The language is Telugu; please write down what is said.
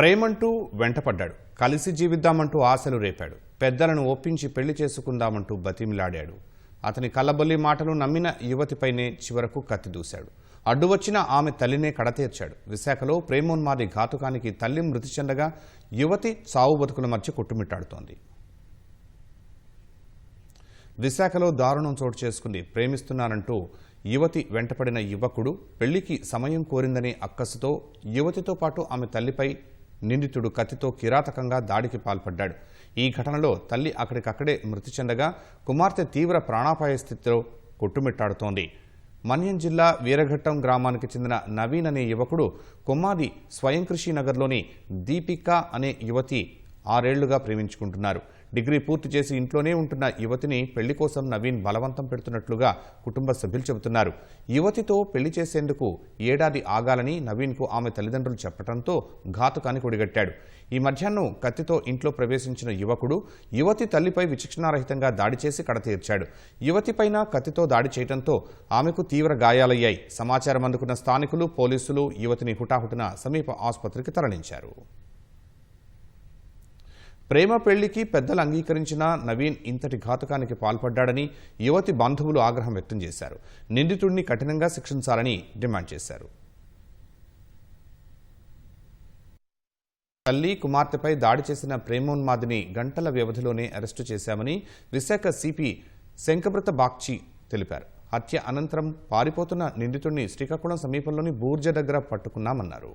ప్రేమంటూ వెంటపడ్డాడు. కలిసి జీవిద్దామంటూ ఆశలు రేపాడు. పెద్దలను ఒప్పించి పెళ్ళి చేసుకుందామంటూ బతిమిలాడాడు. అతని కళ్ళబొల్లి మాటలు నమ్మిన యువతిపైనే చివరకు కత్తి దూశాడు. అడ్డు వచ్చిన ఆమె తల్లినే కడతీర్చాడు. విశాఖలో ప్రేమోన్మాది ఘాతుకానికి తల్లి మృతి చెందగా యువతి సావు బతుకుల మధ్య కొట్టుమిట్టాడుతోంది. విశాఖలో దారుణం చోటు చేసుకుంది. ప్రేమిస్తున్నానంటూ యువతి వెంటపడిన యువకుడు పెళ్ళికి సమయం కోరిందనే అక్కసుతో యువతితో పాటు ఆమె తల్లిపై నిందితుడు కత్తితో కిరాతకంగా దాడికి పాల్పడ్డాడు. ఈ ఘటనలో తల్లి అక్కడికక్కడే మృతి చెందగా కుమార్తె తీవ్ర ప్రాణాపాయ స్థితిలో కొట్టుమిట్టాడుతోంది. మన్యం జిల్లా వీరఘట్టం గ్రామానికి చెందిన నవీన్ అనే యువకుడు కొమ్మాది స్వయంకృషి నగర్లోని దీపిక అనే యువతి ఆరేళ్ళుగా ప్రేమించుకుంటున్నారు. డిగ్రీ పూర్తి చేసి ఇంట్లోనే ఉంటున్న యువతిని పెళ్ళి కోసం నవీన్ బలవంతం పెడుతున్నట్లుగా కుటుంబ సభ్యులు చెబుతున్నారు. యువతితో పెళ్ళి చేసేందుకు ఏడాది ఆగాలని నవీన్కు ఆమె తల్లిదండ్రులు చెప్పడంతో ఘాతుకానికి ఒడిగట్టాడు ఈ మధ్యాహ్నం కత్తితో ఇంట్లో ప్రవేశించిన యువకుడు యువతి తల్లిపై విచక్షణారహితంగా దాడి చేసి కడతీర్చాడు యువతిపైన కత్తితో దాడి చేయడంతో ఆమెకు తీవ్ర గాయాలయ్యాయి. సమాచారం అందుకున్న స్థానికులు పోలీసులు యువతిని హుటాహుటిన సమీప ఆసుపత్రికి తరలించారు. ప్రేమ పెళ్ళికి పెద్దలు అంగీకరించిన నవీన్ ఇంతటి ఘాతకానికి పాల్పడ్డాడని యువతి బంధువులు ఆగ్రహం వ్యక్తం చేశారు. నిందితుడిని కఠినంగా శిక్షించాలని డిమాండ్ చేశారు. తల్లి కుమార్తెపై దాడి చేసిన ప్రేమోన్మాదిని గంటల వ్యవధిలోనే అరెస్టు చేశామని విశాఖ సిపి శంకభృత బాగ్చి తెలిపారు. హత్య అనంతరం పారిపోతున్న నిందితుడిని శ్రీకాకుళం సమీపంలోని బూర్జ దగ్గర పట్టుకున్నామన్నారు.